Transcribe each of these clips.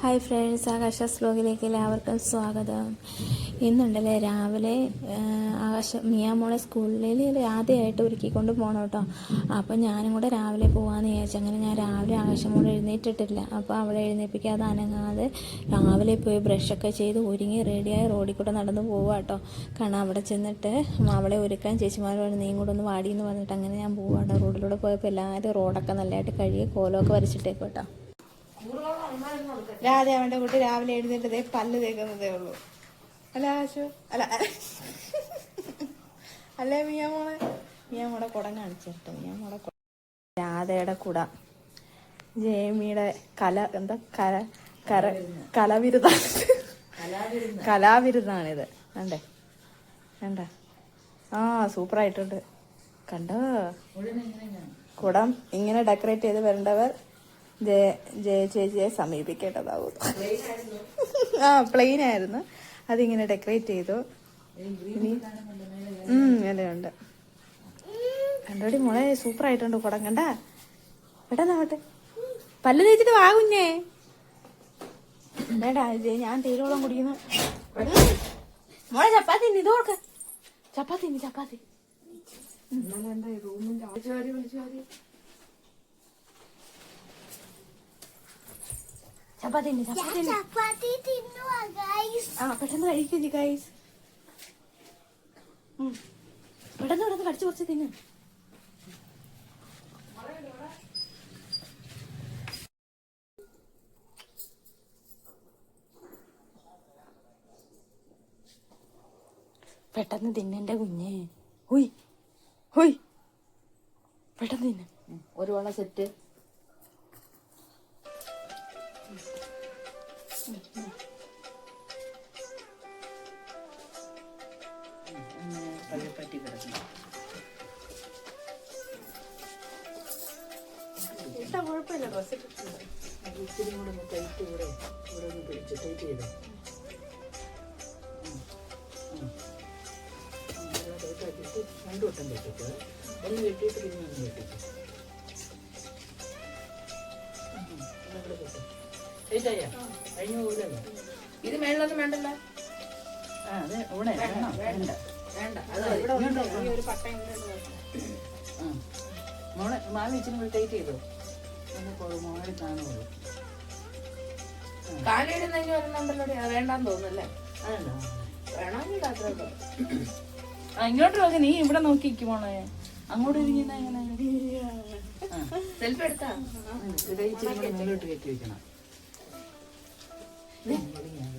Hi friends ആകാശ സ്ലോഗിലേക്ക് എല്ലാവർക്കും സ്വാഗതം. ഇന്നുണ്ടല്ലേ രാവിലെ ആകാശ മിയാമോളെ സ്കൂളിൽ ആദ്യമായിട്ട് ഒരുക്കിക്കൊണ്ട് പോകണം കേട്ടോ. അപ്പോൾ ഞാനും കൂടെ രാവിലെ പോകാമെന്ന് വിചാരിച്ചു. അങ്ങനെ ഞാൻ രാവിലെ ആകാശമോളെ എഴുന്നേറ്റിട്ടില്ല. അപ്പോൾ അവളെ എഴുന്നേൽപ്പിക്കാതെ അനങ്ങാതെ രാവിലെ പോയി ബ്രഷൊക്കെ ചെയ്ത് ഒരുങ്ങി റെഡിയായി റോഡിൽ കൂടെ നടന്ന് പോവുക കേട്ടോ. കാരണം അവിടെ ചെന്നിട്ട് അവളെ ഒരുക്കാൻ ചേച്ചിമാർ പറഞ്ഞു നീ കൂടെ ഒന്ന് വാടിയെന്ന് പറഞ്ഞിട്ട് അങ്ങനെ ഞാൻ പോവാ കേട്ടോ. റോഡിലൂടെ പോയപ്പോൾ എല്ലാവരും റോഡൊക്കെ നല്ലതായിട്ട് കഴുകി കോലമൊക്കെ വരച്ചിട്ടേക്കും കേട്ടോ. രാധ അവന്റെ കുട്ടി രാവിലെ എഴുന്നേറ്റതേ പല്ല് തേക്കുന്നതേ ഉള്ളൂ. അല്ല ആശു. അല്ല. അല്ലേ മിയാമോളെ മിയാമോടെ കുടം കാണിച്ചിട്ടോ മിയാമോടെ രാധയുടെ കുട. ജേമിയുടെ കല എന്താ കര കര കലവിരുദ കലാവിരുദാണിത് കണ്ടേ? വേണ്ട ആ സൂപ്പർ ആയിട്ടുണ്ട് കണ്ടോ കുടം ഇങ്ങനെ ഡെക്കറേറ്റ് ചെയ്ത് വരേണ്ടവർ ജയ ജയ ചേച്ചിയെ സമീപിക്കേണ്ടതാവും ആ പ്ലെയിൻ ആയിരുന്നു അതിങ്ങനെ ഡെക്കറേറ്റ് ചെയ്തു. വിലയുണ്ട് കണ്ടോടി മോളെ സൂപ്പർ ആയിട്ടുണ്ട് കുടം കണ്ട പെട്ടെന്നാവട്ടെ പല്ല് തേച്ചിട്ട് വാ കുഞ്ഞേ. ജയ ഞാൻ തേരോളം കുടിക്കുന്നു. മോളെ ചപ്പാത്തി ഇത് കൊടുക്ക. ചപ്പാത്തി ചപ്പാത്തി. ചപ്പാത്തി ചപ്പാത്തി ഇനി. ചപ്പാത്തി ഗൈസ് ആ പെട്ടെന്ന് കഴിക്കും ഗൈസ് പെട്ടെന്ന് പെട്ടെന്ന് കടിച്ചു കുറച്ച് തിന്നു. പെട്ടെന്ന് തിന്നെന്റെ കുഞ്ഞേ. ഹുയ്. ഹുയ്. പെട്ടെന്ന് തിന്നെ. ഒരു വള സെറ്റ് ഒന്ന് ഇത് മേളിലൊന്നും വേണ്ടല്ലോ ആ വേണ്ട വേണ്ട ആ. മോളെ മാമി ഇച്ചിരി ടൈറ്റ് ചെയ്തോ ഒന്ന് മോളെ കാണുള്ളൂ കാലിടുന്നതിന് വരുന്നുണ്ടല്ലോ അത് വേണ്ടാന്ന് തോന്നുന്നല്ലേ? അതല്ല വേണമെങ്കിൽ അത്രേ ഉള്ളൂ. ആ ഇങ്ങോട്ട് നോക്കി നീ ഇവിടെ നോക്കി പോണേ അങ്ങോട്ട് ഇരിക്കുന്ന എങ്ങനെ സെൽഫ് എടുത്താ? കയറ്റി വെക്കണം.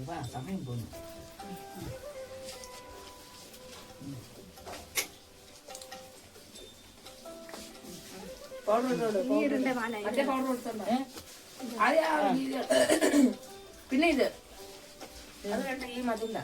വാ സമയം പിന്നെ ഇത്. അത് കണ്ട ഈ മതില്ല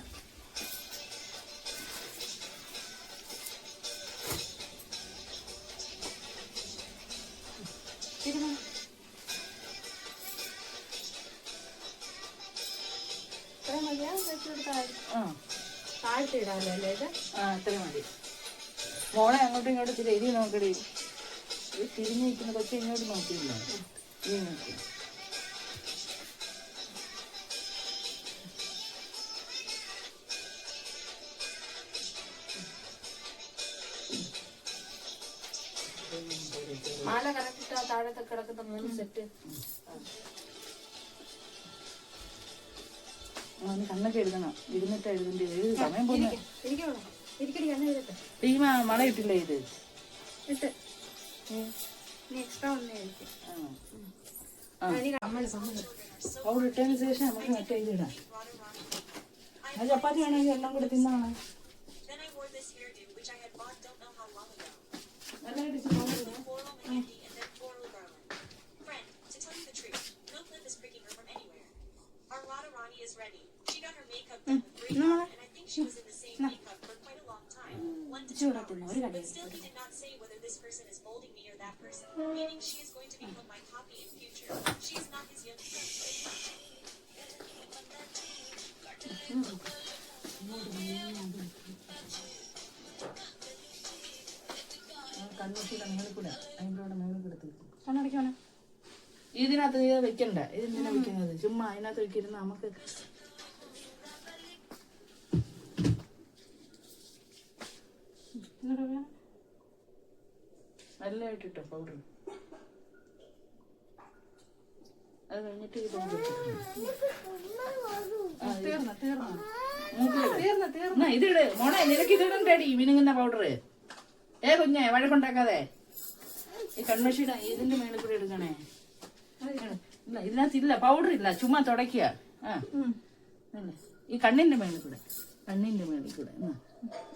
താഴ്ത്തിടാനല്ലേ ഇത്? ആ അത്ര മതി. മോളെ അങ്ങോട്ടും ഇങ്ങോട്ടും എരി നോക്കടി. തിരിഞ്ഞ് നിൽക്കുന്ന കൊച്ചു എന്നോട് നോക്കിയില്ല. ഈ നോക്കി. മാല കറക്റ്റ് താഴത്തെ കിടക്കുന്ന മൂന്ന് സെറ്റ് കണ്ണൊക്കെ എഴുതണം ഇരുന്നിട്ട് എഴുതേണ്ടി സമയം പോകുന്നു ഈ മ- മള ഇട്ടില്ല ഇത്? ഇട്ട് ഇനി എക്സ്ട്രാ ഒന്നേ ആയിരിക്കും ആ അവിടെ ഇട്ടതിന് ശേഷം നമുക്ക് മറ്റേ ഇത് ഇടാം ആ ചപ്പാത്തി വേണമെങ്കിൽ എല്ലാം കൂടെ തിന്നാണ് Then I wore this hairdo, which I had bought don't know how long ago. നല്ലതായിട്ട് ചോറ് ഇടാം. Floral and candy, and then floral garland. Friend, to tell you the truth, no clip is pricking her from anywhere. Our Rada Rani is ready. She got her makeup done with Raycon, and I think she was in the ചൂടത്തുന്ന ഒരു കണ്ണടക്കണം ഇതിനകത്ത് വെക്കണ്ട? ഇതിനെ വെക്കുന്നത് ചുമ്മാ അതിനകത്ത് വെക്കിരുന്ന നമുക്ക് നല്ലതായിട്ട് ഇട്ടോ പൗഡർ അത് കഴിഞ്ഞിട്ട് ഇത് ഇതിട് മോളെ നിനക്ക് ഇതിടണ്ടടി മിനുങ്ങുന്ന പൗഡർ ഏ കുഞ്ഞെ വഴക്കുണ്ടാക്കാതെ. ഈ കൺമഷിയുടെ ഇതിന്റെ മേളിൽ കൂടെ എടുക്കണേ. ഇല്ല ഇതിനകത്തില്ല പൗഡർ ഇല്ല. ചുമ്മാ തുടക്കുക ആ. ഇല്ല. ഈ കണ്ണിന്റെ മേളിൽ കൂടെ. കണ്ണിന്റെ മേളിൽ കൂടെ.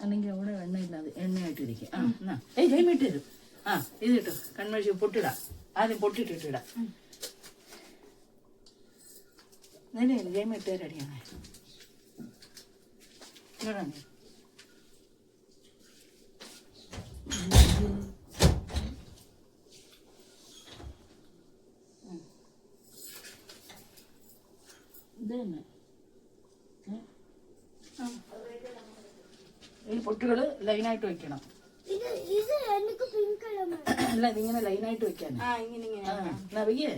അല്ലെങ്കിൽ അവിടെ എണ്ണയില്ലാതെ എണ്ണയായിട്ടിരിക്കും. ആ എന്നാ. ഏയ് ജൈമിട്ട് തരും. ആ ഇത് കിട്ടും കൺമഷി പൊട്ടിടാം. ആദ്യം പൊട്ടിട്ടിട്ടിടാം നേരെ ഗെയിം തരടിയാണേ ഇവിടെ ഇത് തന്നെ ഏ? ഈ പൊട്ടുകൾ ലൈനായിട്ട് വെക്കണം ഇത് ഇത് എനിക്ക് പിങ്ക് കളർ അല്ല ഇതിങ്ങനെ ലൈനായിട്ട് വെക്കാൻ ആ ഇങ്ങനെ ഇങ്ങനെ. എന്നാ വെയ്യേ.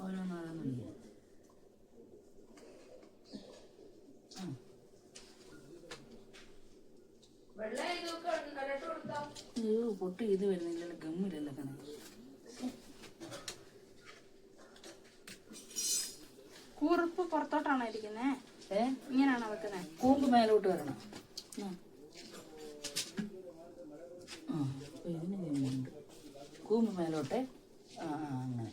ഓരോന്നോരോന്ന് വെയ്യേ. അയ്യോ പൊട്ട് ഇത് വരുന്നില്ലല്ലോ ഗമ്മില്ലല്ലോ കണക്ക്. കൂർപ്പ് പുറത്തോട്ടാണോ ഇരിക്കുന്നേ? ഏ? ഇങ്ങനെയാണോ വെക്കുന്നത് കൂമ്പ് മേലോട്ട് വരണം. കൂമ്പ് മേലോട്ടെ ആ ആ അങ്ങനെ.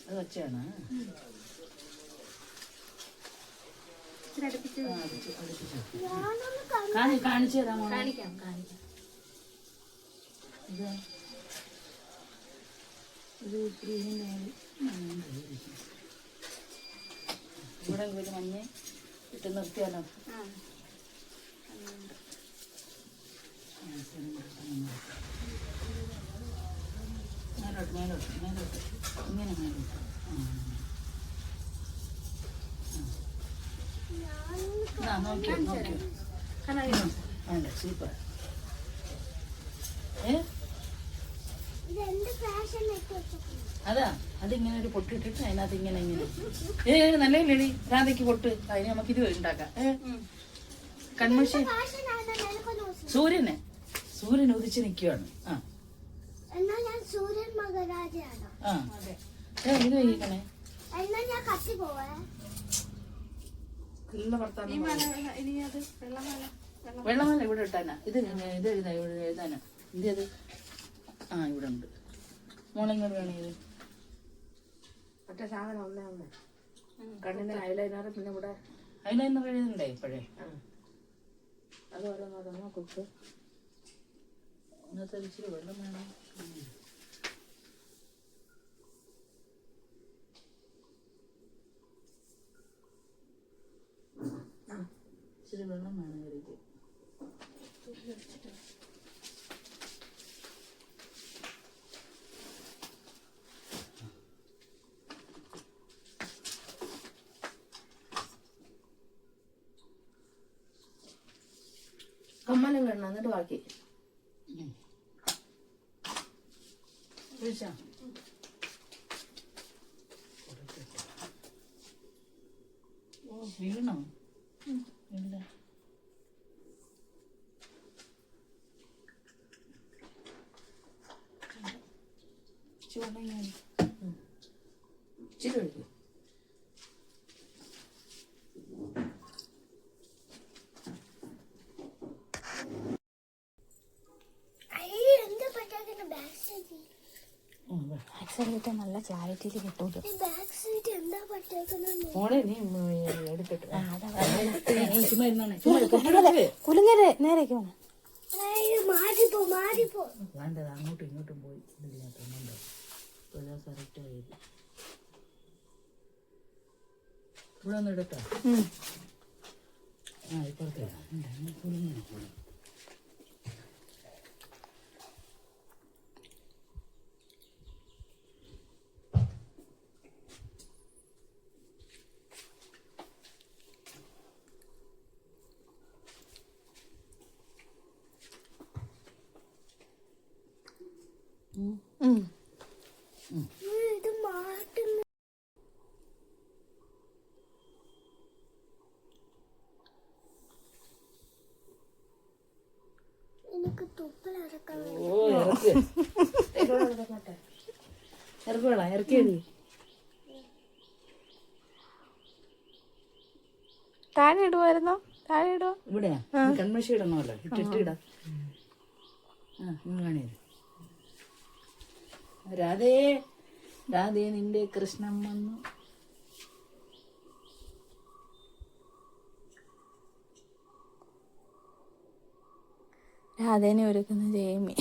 അത് വച്ചാണ് ഇച്ചിരി അടുപ്പിച്ച് ആ, അടുപ്പിച്ച് അടുപ്പിച്ച് ഞാനൊന്ന് കാണാം കാണി കാണിച്ചു തരാം മോളെ കാണിക്കാം കാണിക്കാം ഇത്. ഇത് ഇത്തിരി. ഇവിടെ ഒരു മഞ്ഞ ഇട്ട് നിർത്തിയാലോ? മേലോട്ട് മേലോട്ട് മേലോട്ട്. ഇങ്ങനെ മേലോട്ട്. നോക്കിയോ നോക്കിയോ വേണ്ട സൂപ്പർ. ഏ? അതാ അതിങ്ങനെ ഒരു പൊട്ടിട്ടിട്ട് അതിനകത്ത് ഇങ്ങനെ ഇങ്ങനെ. ഏ നല്ല ഇല്ലടി രാധയ്ക്ക് പൊട്ട്. അതിന് നമുക്ക് ഇത് ഉണ്ടാക്കാം. ഏ കൺമഷി. സൂര്യനെ. സൂര്യൻ ഉദിച്ച് നിൽക്കുവാണ് ആ. ഏ ഇത് വൈകിക്കണേ വെള്ളമല്ല ഇവിടെ ഇട്ടാനാ? ഇത് ഇത് ഇവിടെ എഴുതാനാ? ഇത് അത് ആ ഇവിടെ ഉണ്ട് മോളിങ്ങോട്ട് വേണേ ഇത്. മറ്റേ സാധനം ഒന്നേ ഒന്ന് കണ്ണിന് ഐലൈനർ പിന്നെ ഇവിടെ ഐലൈനർ എഴുതണ്ടേ ഇപ്പോഴേ? അത് ഓരോന്നോരോന്നോ കുത്ത് ഇന്നത്തെ ഇച്ചിരി വെള്ളം വേണം. ഇച്ചിരി വെള്ളം വേണം കറിക്ക് കമ്മലും കിടണം. എന്നിട്ട് ബാക്കി. വീണോ? ഇല്ല. ഇച്ചിരി ഒഴിക്കും അയ്യോ എന്റെ പറ്റാക്കുന്ന ബാക്ക് സീറ്റ് ആക്സിഡന്റ് നല്ല ക്ലാരിറ്റിയിൽ കിട്ടൂല്ലോ ഈ ബാക്ക് സീറ്റ് എന്താ പറ്റേക്കുന്നത് മോളെ നീ ഉം, എടുത്തിട്ട് ആ, ചുമ്മാ ഇരുന്നാണേ നല്ല ക്ലാരിറ്റിയിൽ കിട്ടൂല്ലോ കുലുങ്ങരെ നേരേക്ക് വേണ്ടത് അങ്ങോട്ടും ഇങ്ങോട്ടും പോയി. കറക്റ്റ് ആയത് ഇവിടെ ഒന്ന് എടുക്കാം ആ ഇപ്പോഴത്തെ കുലുങ്ങണം. ഇറക്കുവേള നീ താഴെ ഇടുമായിരുന്നോ താഴെ ഇടുവോ ഇവിടെയാ. കൺമഷി ഇടണമല്ലോ. ഇട്ടിട്ട് ഇടാം. ആ ഇന്ന് കാണിയത് രാധേ രാധേ നിന്റെ കൃഷ്ണൻ വന്നു. രാധേനെ ഒരുക്കുന്ന ജയമി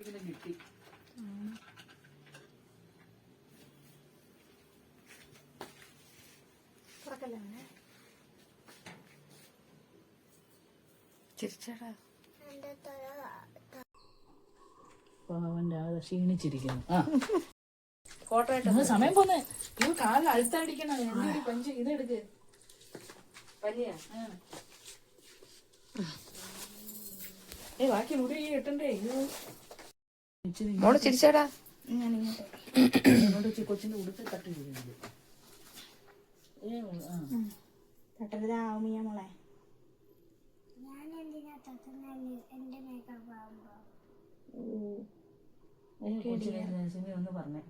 ഇതിന് കിട്ടി ചിരിച്ചടാ. എന്റെ പാവൻ രാധ ക്ഷീണിച്ചിരിക്കുന്നു. ആ. ഫോട്ടോ ഇത് സമയം പോന്നെ. ഇവ കാൽ അഴുത്തടിക്കണം എന്തൊരു പഞ്ച്? ഇതെടുക്ക് പനിയാ. ഏ ബാക്കി മുടി കിട്ടണ്ടേ അയ്യോ ഇച്ചിരി മോൾ ചിരിച്ചേടാ. ഞാനിങ്ങോട്ട് കൊച്ചിന്റെ ഉടുപ്പ് തട്ടിയിരിക്കുന്നത് ഏ ആ. തട്ടരുതാ മിയ മോളെ. ഞാൻ തട്ടുന്നത് എന്റെ മേക്കപ്പ് ഒന്ന് പറഞ്ഞേ.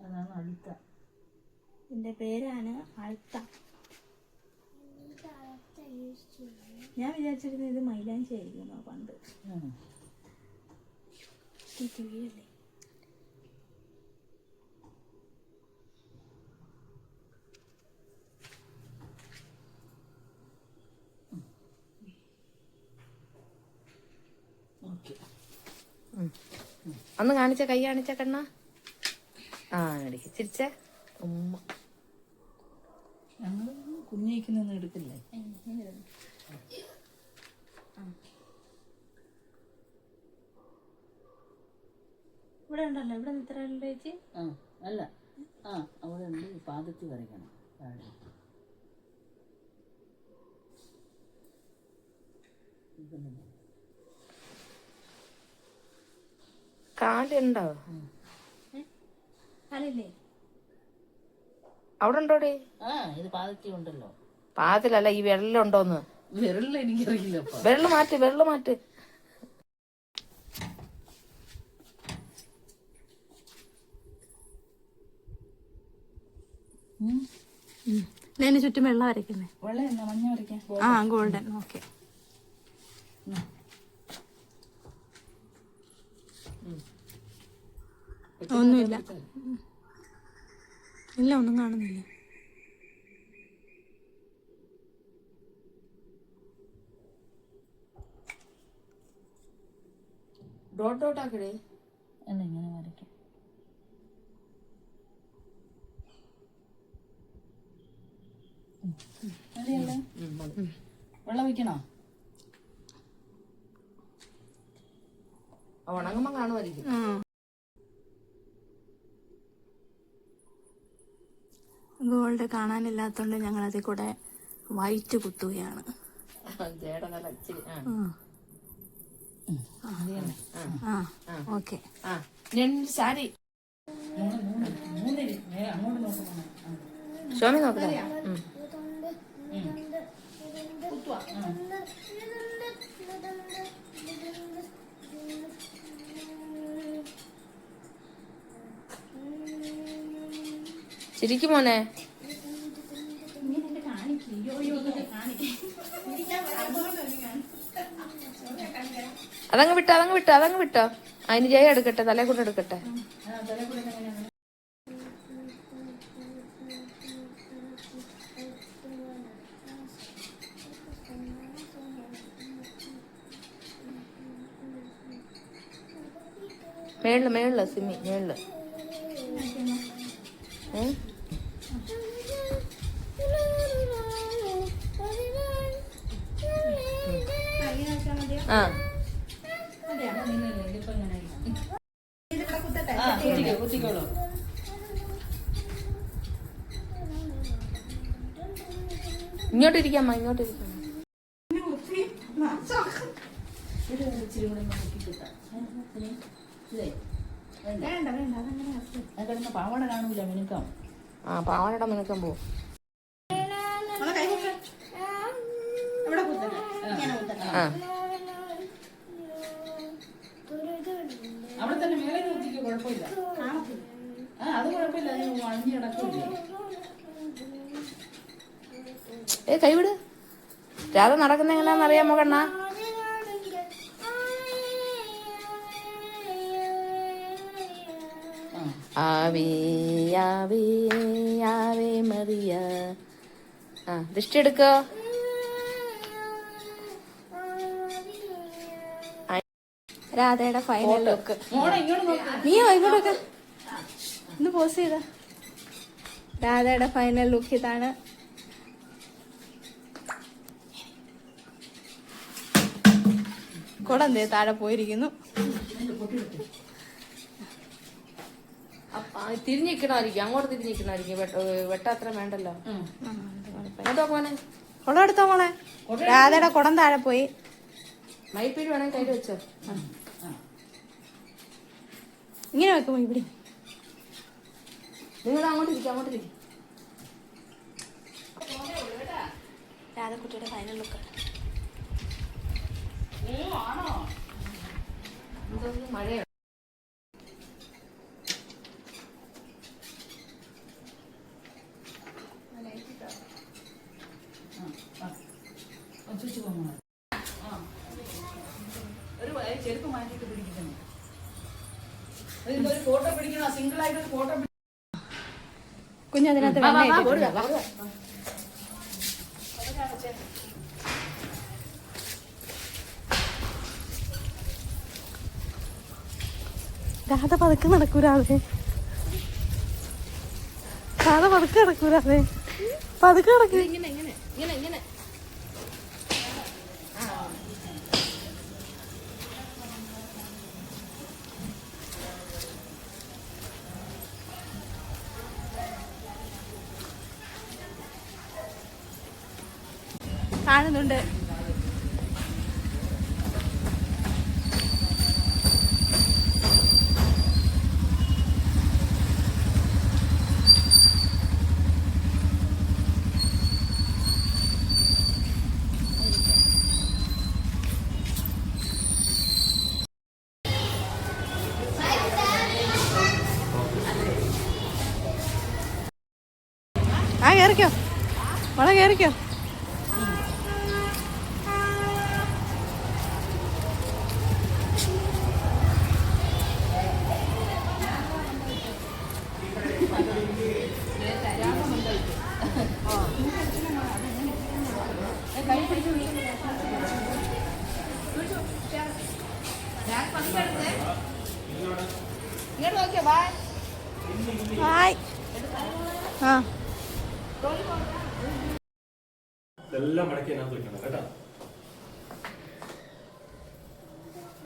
അതാണ് പേരാണ് ചെയ്യുന്നത് ഞാൻ വിചാരിച്ചിരുന്നത് ഇത് മൈലാഞ്ചി ആയിരിക്കുന്നു പണ്ട് കിഴിയല്ലേ ഓക്കെ ഒന്ന് കാണിച്ച കൈ കാണിച്ച കണ്ണ? ആ അടിക്ക് ചിരിച്ചേ. ഉമ്മ. കുഞ്ഞിക്കുന്നൊന്നും എടുക്കില്ലേ? ഇവിടെ ഉണ്ടല്ലോ ഇവിടെ ഇത്ര ചേച്ചി ആ അല്ല. ആ അവിടെ ഉണ്ട്. പാദത്തിൽ വരയ്ക്കണം. താഴെ. ഇതൊന്നും കാലുണ്ടോ അവിടെ ഉണ്ടോടി ആ ഇത് പാദത്തിൽ ഉണ്ടല്ലോ. പാതിലല്ല ഈ വെള്ളുണ്ടോന്ന് വിരലിൽ എനിക്കറിയില്ല വെള്ള വെള്ളം മാറ്റ്. വെള്ളം മാറ്റ് ഇതിന് ചുറ്റും വെള്ളം വരയ്ക്കുന്നേ. വെള്ളം മഞ്ഞ വരയ്ക്കാൻ? ആ ഗോൾഡൻ. ഓക്കെ. ഒന്നുമില്ല. ഇല്ല ഒന്നും കാണുന്നില്ല. ഡോട്ട് ഡോട്ട് ആക്കടേ. എന്നാ ഇങ്ങനെ വരയ്ക്കാം. ഉം. മതിയല്ലേ? വെള്ളം വെക്കണോ ഉണങ്ങുമ്പോ കാണുമായിരിക്കും. ഗോൾഡ് കാണാനില്ലാത്തതുകൊണ്ട് ഞങ്ങൾ അതിൽ കൂടെ വൈറ്റ് കുത്തുകയാണ്. ആ. ഓക്കെ. സാരി. മൂന്നിരി അങ്ങോട്ട് നോക്കണം സ്വാമി. ചിരിക്കും മോനെ. അതങ്ങ് വിട്ടോ അതങ്ങ് വിട്ടോ അതങ്ങ് വിട്ടോ. അതിന് ജയ എടുക്കട്ടെ തലേ കൊണ്ട് എടുക്കട്ടെ. മേളിൽ മേളിൽ സിമ്മി മേളിൽ. ഏ Thank you. ആ അതെ അമ്മ നിന്നല്ലേ ഇതിപ്പോ ഇങ്ങനെ ആ കുത്തിക്കോ കുത്തിക്കോളൂ ഇങ്ങോട്ട് ഇരിക്കാമ്മ ഇങ്ങോട്ട് ഇരിക്കാം ഇത് ഇച്ചിരി കൂടെ ഒന്ന് മുക്കി കുത്താം. ഏ, ഇതിനെ? ഇതേ, വേണ്ട. അത് കിടന്ന് പാവാട മിനുക്കം ആ പാവാട മിനുക്കാൻ പോവും അവിടെ തന്നെ മേലെ കുഴപ്പമില്ല. ആ അത് കുഴപ്പമില്ല അതിന് അണിഞ്ഞ് കിടക്കില്ലേ ഏ കൈവിട്. രാധ നടക്കുന്ന എങ്ങനെയാണെന്ന് അറിയാമോ കണ്ണാ ദൃഷ്ടിയെടുക്കോ ആവേ ആവേ ആവേ മറിയ ആ ദൃഷ്ടി എടുക്കോ. രാധയുടെ ഫൈനൽ ലുക്ക് നീയോ ഇങ്ങോട്ടൊക്കെ. ഒന്ന് പോസ് ചെയ്ത. രാധയുടെ ഫൈനൽ ലുക്ക് ഇതാണ്. കുടം ദേ താഴെ പോയിരിക്കുന്നു. തിരിഞ്ഞിക്കണമായിരിക്കും അങ്ങോട്ട് തിരിഞ്ഞിക്കണമായിരിക്കും വെട്ട വെട്ട അത്ര വേണ്ടല്ലോ. അതോ കുടം എടുത്തോ മോളെ? രാധയുടെ കുടം താഴെ പോയി. മൈപ്പീര് വേണമെങ്കിൽ കയ്യിൽ വെച്ചോ. ഇങ്ങനെ വെക്കുമോ ഇവിടെ? നിങ്ങൾ അങ്ങോട്ട് ഇരിക്കും അങ്ങോട്ട് ഇരിക്കും. രാധക്കുട്ടിയുടെ ഫൈനൽ ലുക്ക് മഴയോ ആ, ആ, ചുച്ചു പോ മോളെ. ആ. ഒരു ചെരുപ്പ് മാറ്റിയിട്ട് പിടിക്കണം ഇതിന്റെ ഒരു ഫോട്ടോ പിടിക്കണോ സിംഗിൾ ആയിട്ട് ഒരു ഫോട്ടോ കുഞ്ഞതിനകത്ത് വെണ്ണ രാധ പതുക്കെ നടക്കൂരാതെ രാധ പതുക്കെ നടക്കൂരാതെ പതുക്കെ നടക്കൂ. കാണുന്നുണ്ട്.